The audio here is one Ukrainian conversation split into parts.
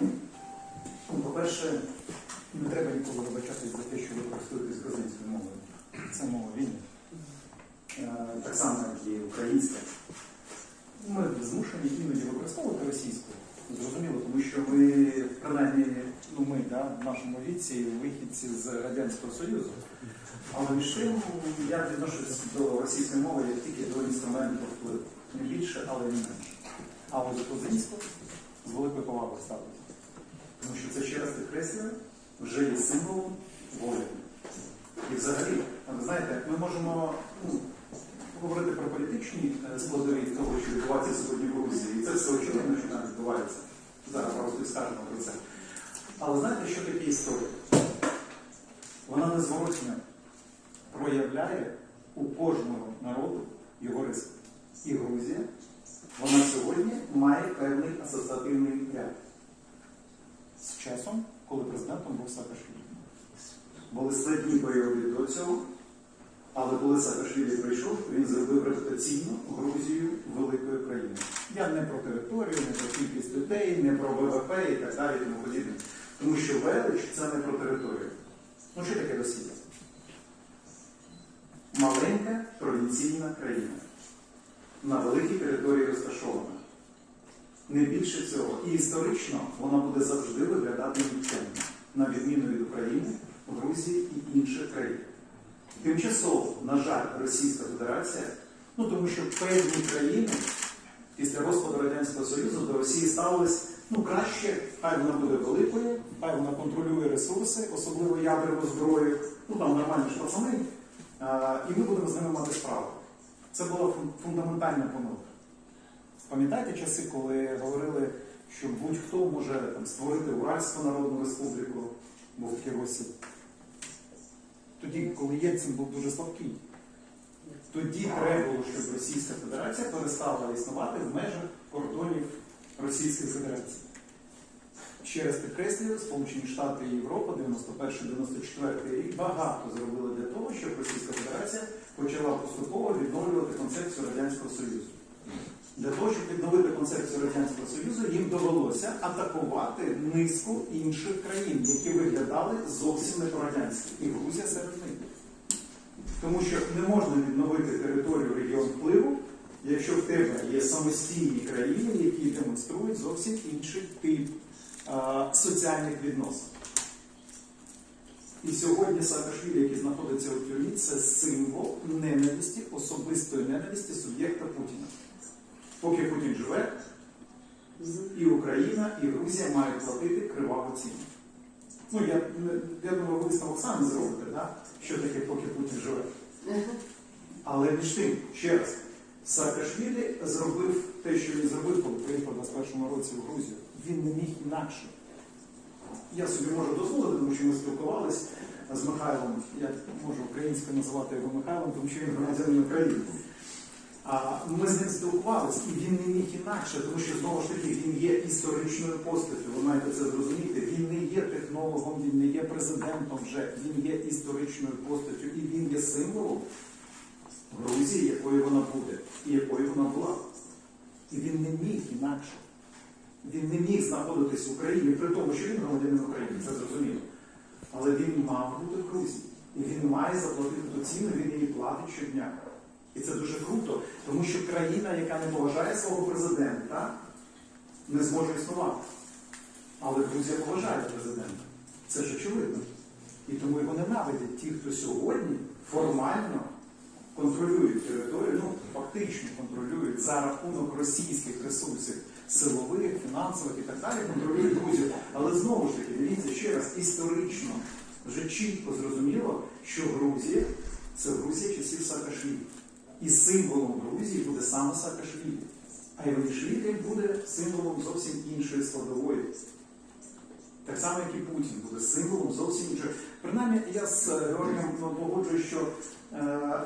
Ну, По-перше, не треба ніколи вибачатись за те, що ви користуєтесь грузинською мовою. Це мова вільна. Е, Так само, як і українська. Ми змушені іноді використовувати російську. Зрозуміло, тому що ми, принаймні, ну ми да, в нашому віці вихідці з Радянського Союзу. Але між тим я відношусь до російської мови як тільки до інструменту впливу. Не більше, але не менше. А от за грузинську з великою повагою ставлюся. Тому що це ще раз підкреслює, вже є символом волі. І взагалі, ви знаєте, ми можемо ну, говорити про політичні е, складові того, що відбувається сьогодні в Грузії. І це все очевидно, що там відбувається. Зараз просто скажемо про це. Але знаєте, що таке історія? Вона незворотньо проявляє у кожного народу його риси. І Грузія, вона сьогодні має певний асоціативний ряд з часом, коли президентом був Саакашвілі. Були складні періоди до цього, але коли Саакашвілі прийшов, він зробив репутаційну Грузію великою країною. Я не про територію, не про кількість людей, не про ВВП і так далі, тому подібне. Тому що велич це не про територію. Ну що таке Росія? Маленька провінційна країна. На великій території розташована. Не більше цього. І історично вона буде завжди виглядати нікчемно, на відміну від України, Грузії і інших країн. Тимчасово, на жаль, Російська Федерація, ну тому що певні країни після розпаду Радянського Союзу до Росії ставились ну краще, хай вона буде великою, хай вона контролює ресурси, особливо ядерну зброю, ну там нормальні ж пацани, і ми будемо з ними мати справу. Це була фундаментальна помилка. Пам'ятаєте часи, коли говорили, що будь-хто може там, створити Уральську Народну Республіку, такий Росії. Тоді, коли Єльцин був дуже слабкий. Тоді треба було, щоб Російська Федерація перестала існувати в межах кордонів Російської Федерації. Ще раз підкреслюю, Сполучені Штати і Європа 91-94 рік багато зробили для того, щоб Російська Федерація почала поступово відновлювати концепцію Радянського Союзу. Для того, щоб відновити концепцію Радянського Союзу, їм довелося атакувати низку інших країн, які виглядали зовсім не по-радянськи. І Грузія серед них. Тому що не можна відновити територію регіон впливу, якщо в тебе є самостійні країни, які демонструють зовсім інший тип а, соціальних відносин. І сьогодні Саакашвілі, який знаходиться у тюрмі, це символ ненависті, особистої ненависті суб'єкта Путіна. Поки Путін живе, і Україна, і Грузія мають платити криваву ціну. Ну, я, я думаю, ви висновок самі зробите, да? що таке, поки Путін живе. Але між тим, ще раз, Саакашвілі зробив те, що він зробив, коли приїхав у 21-му році в Грузію. Він не міг інакше. Я собі можу дозволити, тому що ми спілкувалися з Михайлом. Я можу українською називати його Михайлом, тому що він громадянин України. Ми з ним спілкувалися, і він не міг інакше, тому що знову ж таки він є історичною постаттю. Ви маєте це зрозуміти. Він не є технологом, він не є президентом вже, він є історичною постаттю, і він є символом Грузії, якою вона буде, і якою вона була. І він не міг інакше. Він не міг знаходитись в Україні, при тому, що він громадянин України, це зрозуміло. Але він мав бути в Грузії. І він має заплатити ту ціну, він її платить щодня. І це дуже круто, тому що країна, яка не поважає свого президента, не зможе існувати. Але Грузія поважає президента. Це ж очевидно. І тому його ненавидять ті, хто сьогодні формально контролюють територію, ну фактично контролюють за рахунок російських ресурсів силових, фінансових і так далі, контролюють Грузію. Але знову ж таки, дивіться ще раз, історично вже чітко зрозуміло, що Грузія це Грузія часів Саакашвілі. І символом Грузії буде саме Саакашвілі. А Іванішвілі буде символом зовсім іншої складової. Так само, як і Путін буде символом зовсім іншої. Принаймні, я з е, Георгієм ну, погоджую, що е,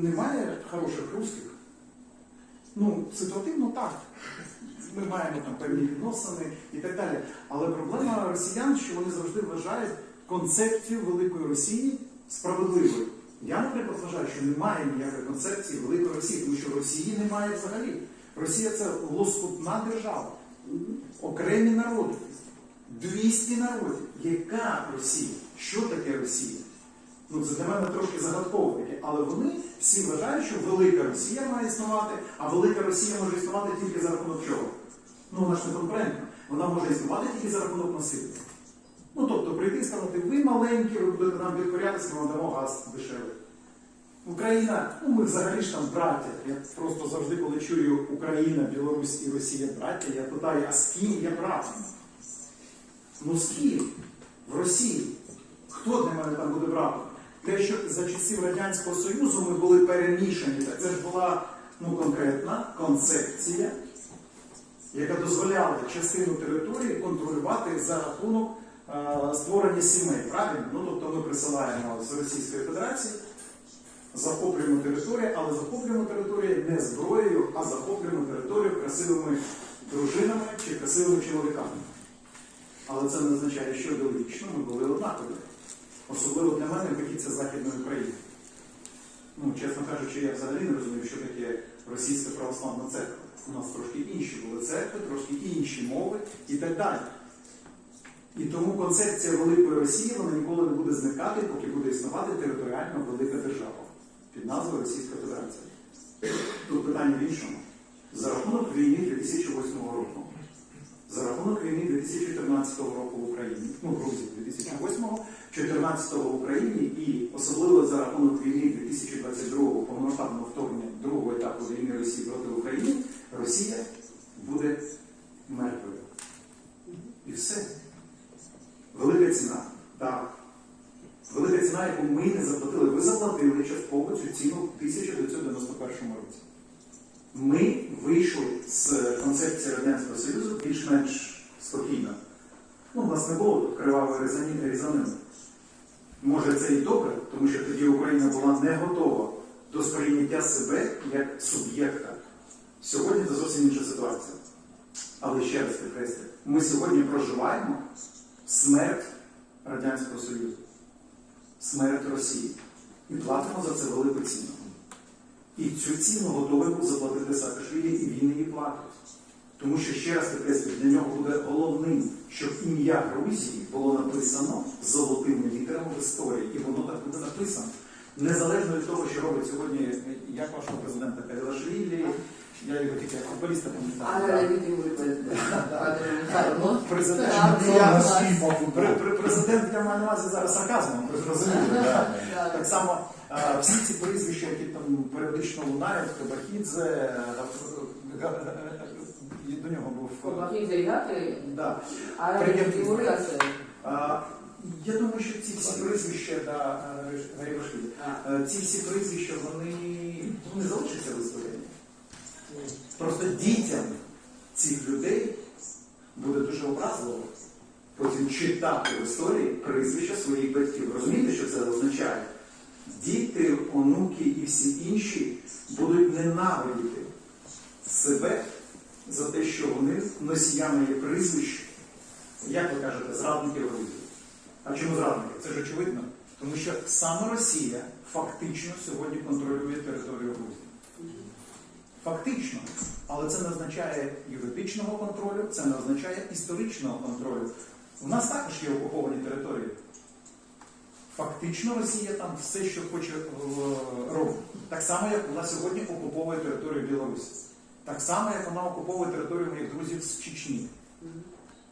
немає хороших русських. Ну, ситуативно так. Ми маємо там певні відносини і так далі. Але проблема росіян, що вони завжди вважають концепцію Великої Росії справедливою. Я, наприклад, вважаю, що немає ніякої концепції Великої Росії, тому що Росії немає взагалі. Росія це лоскутна держава. Окремі народи. 200 народів. Яка Росія? Що таке Росія? Ну, це для мене трошки загадково таке. Але вони всі вважають, що велика Росія має існувати, а велика Росія може існувати тільки за рахунок чого? Ну, вона ж не конкурентна. Вона може існувати тільки за рахунок населення. Ну, тобто прийти і сказати, ви маленькі, ви будете нам підкорятися, ми дамо газ дешевий. Україна, ну ми взагалі ж там браття. Я просто завжди, коли чую Україна, Білорусь і Росія браття, я питаю, а з ким я братом? Ну з ким? В Росії. Хто для мене там буде братом? Те, що за часів Радянського Союзу ми були перемішані, так це ж була ну, конкретна концепція, яка дозволяла частину території контролювати за рахунок створення сімей. Правильно? Ну, тобто ми присилаємо з Російської Федерації, захоплюємо територію, але захоплюємо територію не зброєю, а захоплюємо територію красивими дружинами чи красивими чоловіками. Але це не означає, що довічно ми були однакові. Особливо для мене вихідця Західної України. Ну, чесно кажучи, я взагалі не розумію, що таке російська православна церква. У нас трошки інші були церкви, трошки інші мови і так далі. І тому концепція великої Росії вона ніколи не буде зникати, поки буде існувати територіально велика держава під назвою Російська Федерація. Тут питання в іншому. За рахунок війни 2008 року, за рахунок війни 2014 року в Україні, ну, Грузії 2008-го, 14-го в Україні і особливо за рахунок війни 2022-го повномасштабного вторгнення другого етапу війни Росії проти України, Росія буде мертвою. І все. Велика ціна. Так. Велика ціна, яку ми не заплатили. Ви заплатили частково цю ціну в 1991 році. Ми вийшли з концепції Радянського Союзу більш-менш спокійно. Ну, у нас не було кривавої різанини. Може, це і добре, тому що тоді Україна була не готова до сприйняття себе як суб'єкта. Сьогодні це зовсім інша ситуація. Але ще раз підкреслю, ми сьогодні проживаємо смерть Радянського Союзу, смерть Росії. І платимо за це велику ціну. І цю ціну готовий був заплатити Саакашвілі, і він її платить. Тому що, ще раз підкреслюю, для нього буде головним, щоб ім'я Грузії було написано золотими літерами в історії. І воно так буде написано. Незалежно від того, що робить сьогодні, як вашого президента Кавілашвілі, я його тільки як футболіста пам'ятаю. не. Президент, Так, я, так. При- при- президент я маю на увазі зараз сарказмом, ви зрозуміли. Так само а, всі ці прізвища, які там періодично лунають, Кабахідзе, е, е, е, е, до нього був. Зарігати, Да. Приємно. Я думаю, що ці всі прізвища, да, е, Гарібашвілі, е, ці всі прізвища, вони ну, не залишаться в. Просто дітям цих людей буде дуже образливо потім читати в історії прізвища своїх батьків. Розумієте, що це означає? Діти, онуки і всі інші будуть ненавидіти себе за те, що вони носіями є прізвищ, як ви кажете, зрадників Грузії. А чому зрадники? Це ж очевидно. Тому що саме Росія фактично сьогодні контролює територію Грузії. Фактично. Але це не означає юридичного контролю, це не означає історичного контролю. У нас також є окуповані території. Фактично Росія там все, що хоче е, робить. Так само, як вона сьогодні окуповує територію Білорусі. Так само, як вона окуповує територію моїх друзів з Чечні.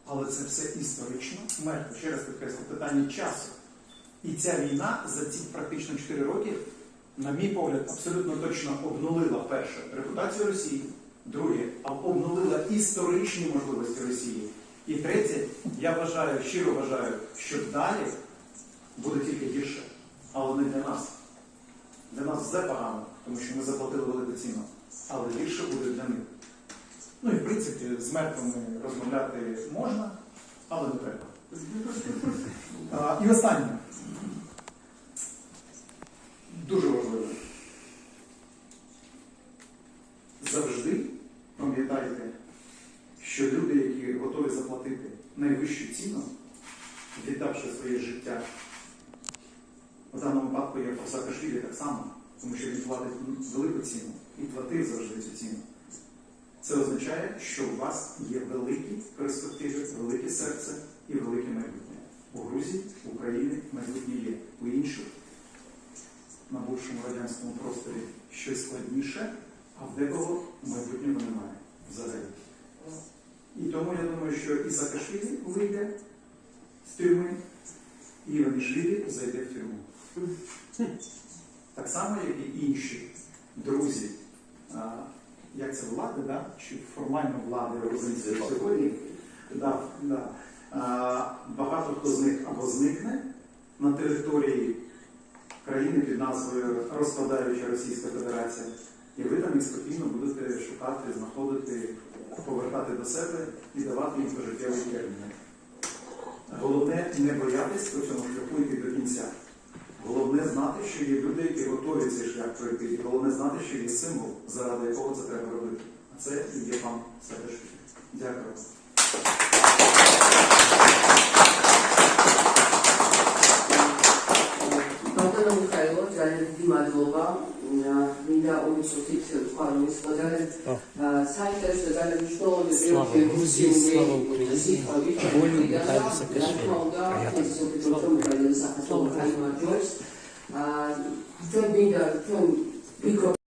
Але це все історично мертво. Ще раз підкреслю, питання часу. І ця війна за ці практично 4 роки, на мій погляд, абсолютно точно обнулила перше репутацію Росії, друге, а обнулила історичні можливості Росії. І третє, я вважаю, щиро вважаю, що далі буде тільки гірше, але не для нас. Для нас все погано, тому що ми заплатили велику ціну. Але гірше буде для них. Ну і в принципі з мертвими розмовляти можна, але не треба. І останнє. Дуже важливо. Завжди пам'ятайте, що люди, які готові заплатити найвищу ціну, віддавши своє життя, в даному випадку є про Саакашвілі так само, тому що він платить велику ціну і платив завжди цю ціну. Це означає, що у вас є великі перспективи, велике серце і велике майбутнє. У Грузії, в Україні майбутнє є. У інших на бувшому радянському просторі щось складніше, а в декого майбутнього немає взагалі. І тому я думаю, що і Саакашвілі вийде з тюрми, і Іванішвілі зайде в тюрму. Так само, як і інші друзі, як це влади, да? чи формально влади грузинської сьогодні. Да, да. Багато хто з них або зникне на території країни під назвою Розпадаюча Російська Федерація, і ви там їх спокійно будете шукати, знаходити, повертати до себе і давати їм пожиттєві терміни. Головне не боятись по цьому шляху йти до кінця. Головне знати, що є люди, які готові цей шлях пройти. І головне знати, що є символ, заради якого це треба робити. А це і є пан Саакашвілі. Дякую. დიმადლობა მინდა უმცუცით ვთქვა რომ ის ყველაზე საინტერესო და მნიშვნელოვანი რუსიული სიტყვები ვოლუმი ხალხის საქართველოს საქართველოს საქართველოს ჩვენ მინდა ჩვენ ვფიქრობ